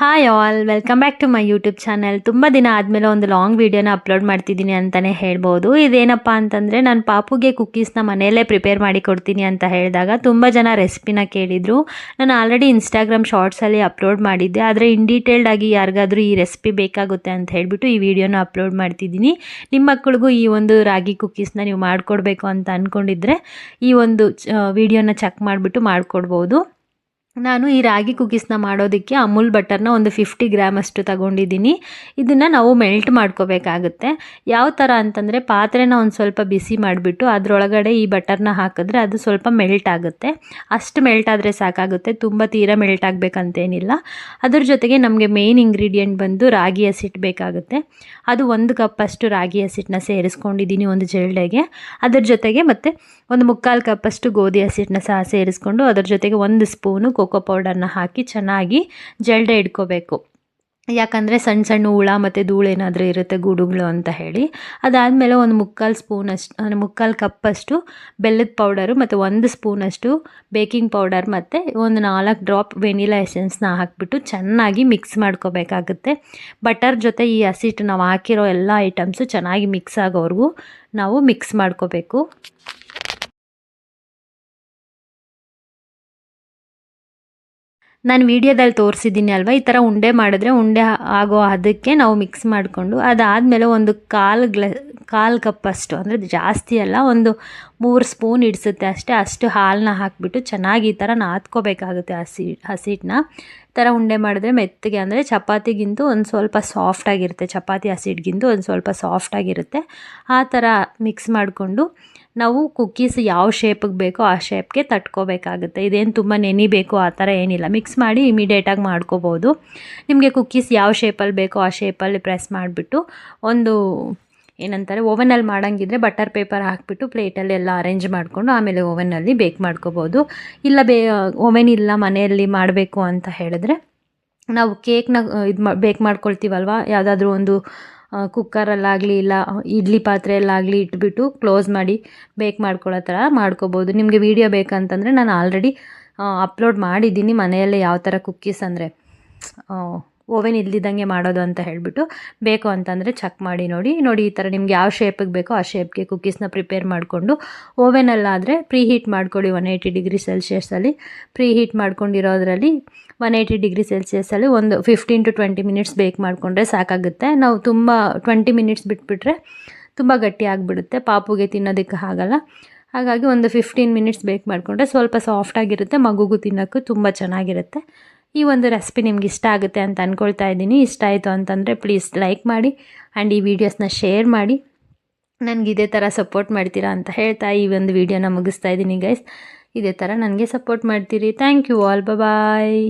Hi all welcome back to my YouTube channel ತುಂಬ ದಿನ ಆದಮೇಲೆ ಒಂದು ಲಾಂಗ್ ವೀಡಿಯೋನ ಅಪ್ಲೋಡ್ ಮಾಡ್ತಿದ್ದೀನಿ ಅಂತಲೇ ಹೇಳ್ಬೋದು. ಇದೇನಪ್ಪ ಅಂತಂದರೆ ನಾನು ಪಾಪುಗೆ ಕುಕ್ಕೀಸ್ನ ಮನೆಯಲ್ಲೇ ಪ್ರಿಪೇರ್ ಮಾಡಿ ಕೊಡ್ತೀನಿ ಅಂತ ಹೇಳಿದಾಗ ತುಂಬ ಜನ ರೆಸಿಪಿನ ಕೇಳಿದರು. ನಾನು ಆಲ್ರೆಡಿ ಇನ್ಸ್ಟಾಗ್ರಾಮ್ ಶಾರ್ಟ್ಸಲ್ಲಿ ಅಪ್ಲೋಡ್ ಮಾಡಿದ್ದೆ. ಆದರೆ ಇನ್ ಆಗಿ ಯಾರಿಗಾದ್ರೂ ಈ ರೆಸಿಪಿ ಬೇಕಾಗುತ್ತೆ ಅಂತ ಹೇಳಿಬಿಟ್ಟು ಈ ವಿಡಿಯೋನ ಅಪ್ಲೋಡ್ ಮಾಡ್ತಿದ್ದೀನಿ. ನಿಮ್ಮ ಮಕ್ಕಳಿಗೂ ಈ ಒಂದು ರಾಗಿ ಕುಕ್ಕೀಸ್ನ ನೀವು ಮಾಡಿಕೊಡ್ಬೇಕು ಅಂತ ಅಂದ್ಕೊಂಡಿದ್ರೆ ಈ ಒಂದು ವಿಡಿಯೋನ ಚೆಕ್ ಮಾಡಿಬಿಟ್ಟು ಮಾಡಿಕೊಡ್ಬೋದು. ನಾನು ಈ ರಾಗಿ ಕುಕೀಸ್ನ ಮಾಡೋದಕ್ಕೆ ಅಮೂಲ್ ಬಟರ್ನ ಒಂದು ಫಿಫ್ಟಿ ಗ್ರಾಮ್ ಅಷ್ಟು ತಗೊಂಡಿದ್ದೀನಿ. ಇದನ್ನು ನಾವು ಮೆಲ್ಟ್ ಮಾಡ್ಕೋಬೇಕಾಗುತ್ತೆ. ಯಾವ ಥರ ಅಂತಂದರೆ ಪಾತ್ರೆನ ಒಂದು ಸ್ವಲ್ಪ ಬಿಸಿ ಮಾಡಿಬಿಟ್ಟು ಅದರೊಳಗಡೆ ಈ ಬಟರ್ನ ಹಾಕಿದ್ರೆ ಅದು ಸ್ವಲ್ಪ ಮೆಲ್ಟ್ ಆಗುತ್ತೆ. ಅಷ್ಟು ಮೆಲ್ಟ್ ಆದರೆ ಸಾಕಾಗುತ್ತೆ. ತುಂಬ ತೀರಾ ಮೆಲ್ಟ್ ಆಗಬೇಕಂತೇನಿಲ್ಲ. ಅದ್ರ ಜೊತೆಗೆ ನಮಗೆ ಮೇಯ್ನ್ ಇಂಗ್ರೀಡಿಯೆಂಟ್ ಬಂದು ರಾಗಿ ಹಸಿಟ್ಟು ಬೇಕಾಗುತ್ತೆ. ಅದು ಒಂದು ಕಪ್ಪಷ್ಟು ರಾಗಿ ಹಸಿಟ್ಟನ್ನ ಸೇರಿಸ್ಕೊಂಡಿದ್ದೀನಿ ಒಂದು ಜರಳೆಗೆ ಅದ್ರ ಜೊತೆಗೆ ಮತ್ತು ಒಂದು ಮುಕ್ಕಾಲು ಕಪ್ಪಷ್ಟು ಗೋಧಿ ಹಸಿಟ್ಟನ್ನ ಸಹ ಸೇರಿಸ್ಕೊಂಡು ಅದ್ರ ಜೊತೆಗೆ ಒಂದು ಸ್ಪೂನು ಕೋಕೋ ಪೌಡರ್ನ ಹಾಕಿ ಚೆನ್ನಾಗಿ ಜಲ್ಡೆ ಇಟ್ಕೋಬೇಕು. ಯಾಕಂದರೆ ಸಣ್ಣ ಸಣ್ಣ ಹುಳ ಮತ್ತು ಧೂಳು ಏನಾದರೂ ಇರುತ್ತೆ ಗೂಡುಗಳು ಅಂತ ಹೇಳಿ. ಅದಾದಮೇಲೆ ಒಂದು ಮುಕ್ಕಾಲು ಸ್ಪೂನಷ್ಟು ಮುಕ್ಕಾಲು ಕಪ್ಪಷ್ಟು ಬೆಲ್ಲದ ಪೌಡರು ಮತ್ತು ಒಂದು ಸ್ಪೂನಷ್ಟು ಬೇಕಿಂಗ್ ಪೌಡರ್ ಮತ್ತು ಒಂದು ನಾಲ್ಕು ಡ್ರಾಪ್ ವೆನಿಲಾ ಎಸೆನ್ಸ್ನ ಹಾಕಿಬಿಟ್ಟು ಚೆನ್ನಾಗಿ ಮಿಕ್ಸ್ ಮಾಡ್ಕೋಬೇಕಾಗುತ್ತೆ. ಬಟರ್ ಜೊತೆ ಈ ಹಸಿಟ್ಟು ನಾವು ಹಾಕಿರೋ ಎಲ್ಲ ಐಟಮ್ಸು ಚೆನ್ನಾಗಿ ಮಿಕ್ಸ್ ಆಗೋವರೆಗೂ ನಾವು ಮಿಕ್ಸ್ ಮಾಡ್ಕೋಬೇಕು. ನಾನು ವೀಡಿಯೋದಲ್ಲಿ ತೋರಿಸಿದ್ದೀನಿ ಅಲ್ವಾ? ಈ ಥರ ಉಂಡೆ ಮಾಡಿದ್ರೆ ಉಂಡೆ ಆಗೋ ಅದಕ್ಕೆ ನಾವು ಮಿಕ್ಸ್ ಮಾಡಿಕೊಂಡು ಅದಾದಮೇಲೆ ಒಂದು ಕಾಲು ಗ್ಲ ಕಾಲು ಕಪ್ಪಷ್ಟು ಅಂದರೆ ಜಾಸ್ತಿ ಅಲ್ಲ, ಒಂದು ಮೂರು ಸ್ಪೂನ್ ಇಡಿಸುತ್ತೆ ಅಷ್ಟೇ. ಅಷ್ಟು ಹಾಲನ್ನ ಹಾಕಿಬಿಟ್ಟು ಚೆನ್ನಾಗಿ ಈ ಥರ ನಾದ್ಕೋಬೇಕಾಗುತ್ತೆ ಹಸಿ ಹಸಿಟ್ಟನ್ನ ಈ ಥರ ಉಂಡೆ ಮಾಡಿದ್ರೆ ಮೆತ್ತಗೆ, ಅಂದರೆ ಚಪಾತಿಗಿಂತ ಒಂದು ಸ್ವಲ್ಪ ಸಾಫ್ಟಾಗಿರುತ್ತೆ ಚಪಾತಿ ಹಸಿಟ್ಗಿಂತೂ ಒಂದು ಸ್ವಲ್ಪ ಸಾಫ್ಟಾಗಿರುತ್ತೆ ಆ ಥರ ಮಿಕ್ಸ್ ಮಾಡಿಕೊಂಡು ನಾವು ಕುಕ್ಕೀಸ್ ಯಾವ ಶೇಪಿಗೆ ಬೇಕೋ ಆ ಶೇಪ್ಗೆ ತಟ್ಕೋಬೇಕಾಗುತ್ತೆ. ಇದೇನು ತುಂಬ ನೆನಿಬೇಕು ಆ ಥರ ಏನಿಲ್ಲ. ಮಿಕ್ಸ್ ಮಾಡಿ ಇಮಿಡಿಯೇಟಾಗಿ ಮಾಡ್ಕೋಬೋದು. ನಿಮಗೆ ಕುಕ್ಕೀಸ್ ಯಾವ ಶೇಪಲ್ಲಿ ಬೇಕೋ ಆ ಶೇಪಲ್ಲಿ ಪ್ರೆಸ್ ಮಾಡಿಬಿಟ್ಟು ಒಂದು ಏನಂತಾರೆ ಓವನಲ್ಲಿ ಮಾಡೋಂಗಿದ್ರೆ ಬಟರ್ ಪೇಪರ್ ಹಾಕಿಬಿಟ್ಟು ಪ್ಲೇಟಲ್ಲಿ ಎಲ್ಲ ಅರೇಂಜ್ ಮಾಡಿಕೊಂಡು ಆಮೇಲೆ ಓವನಲ್ಲಿ ಬೇಕ್ ಮಾಡ್ಕೋಬೋದು. ಇಲ್ಲ ಬೇ ಓವೆನ್ ಇಲ್ಲ, ಮನೆಯಲ್ಲಿ ಮಾಡಬೇಕು ಅಂತ ಹೇಳಿದ್ರೆ ನಾವು ಕೇಕ್ನ ಇದು ಮಾ ಬೇಕ್ ಮಾಡ್ಕೊಳ್ತೀವಲ್ವ? ಯಾವುದಾದ್ರೂ ಒಂದು ಕುಕ್ಕರಲ್ಲಾಗಲಿ ಇಲ್ಲ, ಇಡ್ಲಿ ಪಾತ್ರೆಯಲ್ಲಾಗಲಿ ಇಟ್ಬಿಟ್ಟು ಕ್ಲೋಸ್ ಮಾಡಿ ಬೇಕ್ ಮಾಡ್ಕೊಳ್ಳೋ ಥರ ಮಾಡ್ಕೋಬೋದು. ನಿಮಗೆ ವೀಡಿಯೋ ಬೇಕಂತಂದರೆ ನಾನು ಆಲ್ರೆಡಿ ಅಪ್ಲೋಡ್ ಮಾಡಿದ್ದೀನಿ ಮನೆಯಲ್ಲೇ ಯಾವ ಥರ ಕುಕ್ಕೀಸ್ ಅಂದರೆ. ಓವೆನ್ ಇಲ್ದಿದ್ದಂಗೆ ಮಾಡೋದು ಅಂತ ಹೇಳಿಬಿಟ್ಟು ಬೇಕು ಅಂತಂದರೆ ಚೆಕ್ ಮಾಡಿ ನೋಡಿ. ನೋಡಿ ಈ ಥರ ನಿಮ್ಗೆ ಯಾವ ಶೇಪಿಗೆ ಬೇಕೋ ಆ ಶೇಪ್ಗೆ ಕುಕ್ಕೀಸ್ನ ಪ್ರಿಪೇರ್ ಮಾಡಿಕೊಂಡು ಓವೆನಲ್ಲಾದರೆ ಪ್ರೀ ಹೀಟ್ ಮಾಡ್ಕೊಳ್ಳಿ ಒನ್ ಏಯ್ಟಿ ಡಿಗ್ರಿ ಸೆಲ್ಸಿಯಸಲ್ಲಿ ಪ್ರೀ ಹೀಟ್ ಮಾಡ್ಕೊಂಡಿರೋದ್ರಲ್ಲಿ ಒನ್ ಏಯ್ಟಿ ಡಿಗ್ರಿ ಸೆಲ್ಸಿಯಸಲ್ಲಿ ಒಂದು ಫಿಫ್ಟೀನ್ ಟು ಟ್ವೆಂಟಿ ಮಿನಿಟ್ಸ್ ಬೇಕ್ ಮಾಡಿಕೊಂಡ್ರೆ ಸಾಕಾಗುತ್ತೆ. ನಾವು ತುಂಬ ಟ್ವೆಂಟಿ ಮಿನಿಟ್ಸ್ ಬಿಟ್ಬಿಟ್ರೆ ತುಂಬ ಗಟ್ಟಿ ಆಗಿಬಿಡುತ್ತೆ. ಪಾಪುಗೆ ತಿನ್ನೋದಕ್ಕೆ ಆಗಲ್ಲ ಹಾಗಾಗಿ ಒಂದು ಫಿಫ್ಟೀನ್ ಮಿನಿಟ್ಸ್ ಬೇಕ್ ಮಾಡಿಕೊಂಡ್ರೆ ಸ್ವಲ್ಪ ಸಾಫ್ಟಾಗಿರುತ್ತೆ ಮಗುಗೂ ತಿನ್ನೋಕ್ಕೂ ತುಂಬ ಚೆನ್ನಾಗಿರುತ್ತೆ. ಈ ಒಂದು ರೆಸಿಪಿ ನಿಮ್ಗೆ ಇಷ್ಟ ಆಗುತ್ತೆ ಅಂತ ಅಂದ್ಕೊಳ್ತಾ ಇದ್ದೀನಿ. ಇಷ್ಟ ಆಯಿತು ಅಂತಂದರೆ ಪ್ಲೀಸ್ ಲೈಕ್ ಮಾಡಿ ಆ್ಯಂಡ್ ಈ ವಿಡಿಯೋಸ್ನ ಶೇರ್ ಮಾಡಿ. ನನಗೆ ಇದೇ ಥರ ಸಪೋರ್ಟ್ ಮಾಡ್ತೀರಾ ಅಂತ ಹೇಳ್ತಾ ಈ ಒಂದು ವಿಡಿಯೋನ ಮುಗಿಸ್ತಾ ಇದ್ದೀನಿ ಗೈಸ್ ಇದೇ ಥರ ನನಗೆ ಸಪೋರ್ಟ್ ಮಾಡ್ತೀರಿ. Thank you all bye